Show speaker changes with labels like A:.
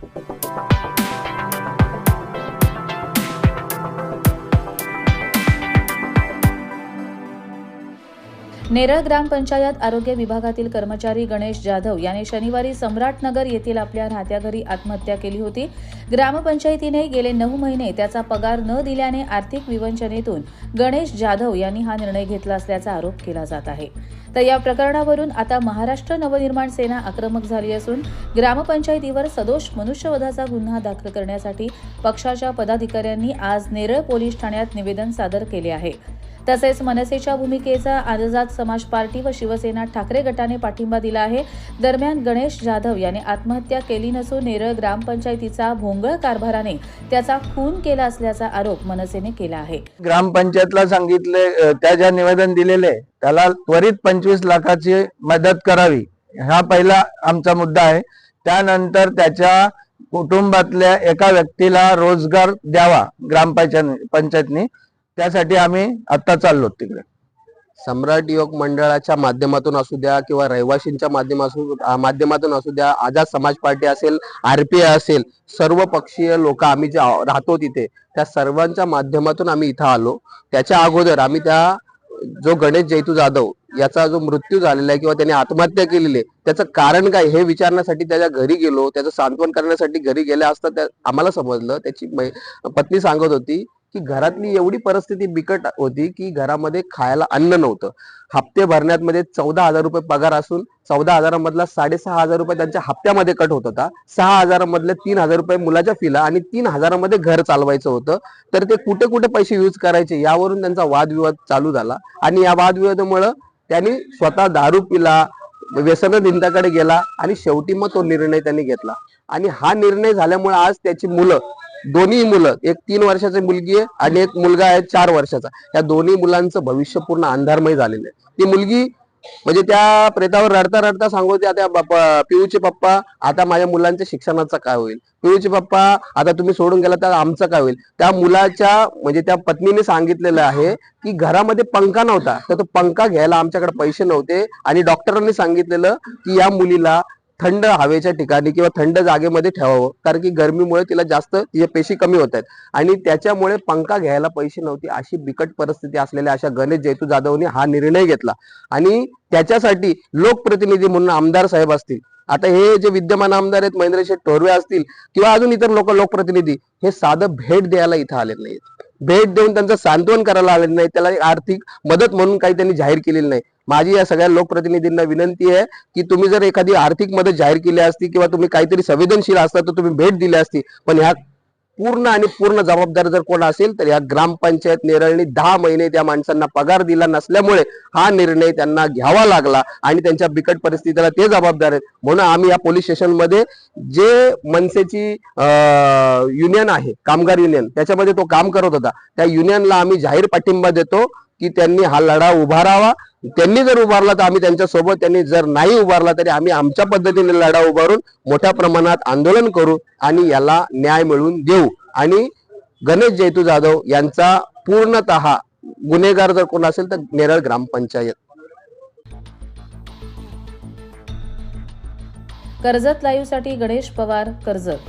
A: Thank you. Neral ग्रामपंचायत आरोग्य विभागातील कर्मचारी गणेश जाधव याने शनिवारी सम्राटनगर येथील आपल्या राहत्या घरी आत्महत्या केली होती. ग्रामपंचायतीने गेले नऊ महिने त्याचा पगार न दिल्याने आर्थिक विवंचनेतून गणेश जाधव यांनी हा निर्णय घेतला असल्याचा आरोप केला जात आहे. तर या प्रकरणावरून आता महाराष्ट्र नवनिर्माण सेना आक्रमक झाली असून ग्रामपंचायतीवर सदोष मनुष्यवधाचा गुन्हा दाखल करण्यासाठी पक्षाच्या पदाधिकाऱ्यांनी आज नेरळ पोलीस ठाण्यात निवेदन सादर केले आहे. तसेच मनसेच्या भूमिकेचा आजजात समाज पार्टी व शिवसेना ठाकरे गटाने पाठिंबा दिला आहे. दरम्यान गणेश जाधव याने आत्महत्या केली नसून नेरळ ग्रामपंचायतीचा भोंगळ कारभाराने त्याचा खून केला असल्याचा आरोप मनसेने केला आहे.
B: ग्रामपंचायतला सांगितले त्या ज्या निवेदन दिलेले त्याला त्वरित पंचवीस लाखाची मदत करावी. हा पहिला आमचा मुद्दा आहे. त्यानंतर त्याच्या कुटुंबातल्या एका व्यक्तीला रोजगार द्यावा ग्रामपंचायत पंचायतनी. त्यासाठी आम्ही आता चाललो तिकडे.
C: सम्राट युवक मंडळाच्या माध्यमातून असू द्या किंवा रहिवाशींच्या माध्यमातून माध्यमातून असू द्या आझाद समाज पार्टी असेल आरपीआय असेल सर्व पक्षीय लोक आम्ही जे राहतो तिथे त्या सर्वांच्या माध्यमातून आम्ही इथं आलो. त्याच्या अगोदर आम्ही त्या जो गणेश जैतू जाधव याचा जो मृत्यू झालेला आहे किंवा त्याने आत्महत्या केलेली आहे त्याचं कारण काय हे विचारण्यासाठी त्याच्या घरी गेलो त्याचं सांत्वन करण्यासाठी घरी गेल्या असता त्या आम्हाला समजलं. त्याची पत्नी सांगत होती की घरातली एवढी परिस्थिती बिकट होती की घरामध्ये खायला अन्न नव्हतं. हप्ते भरण्यात मध्ये चौदा हजार रुपये पगार असून चौदा हजारामधला साडेसहा हजार रुपये त्यांच्या हप्त्यामध्ये कट होत होता. सहा हजारामधले तीन हजार रुपये मुलाच्या फीला आणि तीन हजारामध्ये घर चालवायचं होतं. तर ते कुठे कुठे पैसे यूज करायचे यावरून त्यांचा वादविवाद चालू झाला. आणि या वादविवादामुळं त्यांनी स्वतः दारू पिला व्यसन धिंताकडे गेला आणि शेवटी मग तो निर्णय त्यांनी घेतला. आणि हा निर्णय झाल्यामुळे आज त्याची मुलं दोन्ही मुलं एक तीन वर्षाची मुलगी आहे आणि एक मुलगा आहे चार वर्षाचा. या दोन्ही मुलांचं भविष्य पूर्ण अंधारमय झालेलं आहे. ती मुलगी म्हणजे त्या प्रेतावर रडता रडता सांगू आता पिऊचे पप्पा आता माझ्या मुलांच्या शिक्षणाचा काय होईल? पिऊचे पप्पा आता तुम्ही सोडून गेला तर आमचं काय होईल? त्या मुलाच्या म्हणजे त्या पत्नीने सांगितलेलं आहे की घरामध्ये पंखा नव्हता तर तो पंखा घ्यायला आमच्याकडे पैसे नव्हते आणि डॉक्टरांनी सांगितलेलं की या मुलीला थंड हवेच्या ठिकाणी किंवा थंड जागेमध्ये ठेवावं. कारण की गरमीमुळे तिला जास्त तिच्या पेशी कमी होत आहेत. आणि त्याच्यामुळे पंखा घ्यायला पैसे नव्हती अशी बिकट परिस्थिती असलेल्या अशा गणेश जयतू जाधवने हा निर्णय घेतला. आणि त्याच्यासाठी लोकप्रतिनिधी म्हणून आमदार साहेब असतील आता हे जे विद्यमान आमदार आहेत महेंद्र शेठ टोरवे असतील किंवा अजून इतर लोक लोकप्रतिनिधी हे साधं भेट द्यायला इथं आलेले नाहीत. भेट देऊन त्यांचं सांत्वन करायला आलेलं नाही. त्याला आर्थिक मदत म्हणून काही त्यांनी जाहीर केलेली नाही. माझी या सगळ्या लोकप्रतिनिधींना विनंती आहे की तुम्ही जर एखादी आर्थिक मदत जाहीर केली असती किंवा तुम्ही काहीतरी संवेदनशील असता तर तुम्ही भेट दिली असती. पण ह्या पूर्ण आणि पूर्ण जबाबदार जर कोण असेल तर या ग्रामपंचायत नेरळनी दहा महिने त्या माणसांना पगार दिला नसल्यामुळे हा निर्णय त्यांना घ्यावा लागला आणि त्यांच्या बिकट परिस्थितीला ते जबाबदार आहेत. म्हणून आम्ही या पोलीस स्टेशनमध्ये जे मनसेची युनियन आहे कामगार युनियन त्याच्यामध्ये तो काम करत होता. त्या युनियनला आम्ही जाहीर पाठिंबा देतो की त्यांनी हा लढा उभारावा त्यांनी जर उभारला तर आम्ही त्यांच्यासोबत त्यांनी जर नाही उभारला तरी आम्ही आमच्या पद्धतीने लढा उभारून मोठ्या प्रमाणात आंदोलन करू आणि याला न्याय मिळवून देऊ. आणि गणेश जेतू जाधव यांचा पूर्णतः गुन्हेगार जर कोण असेल तर नेरळ ग्रामपंचायत.
A: कर्जत लाईव्हसाठी गणेश पवार कर्जत.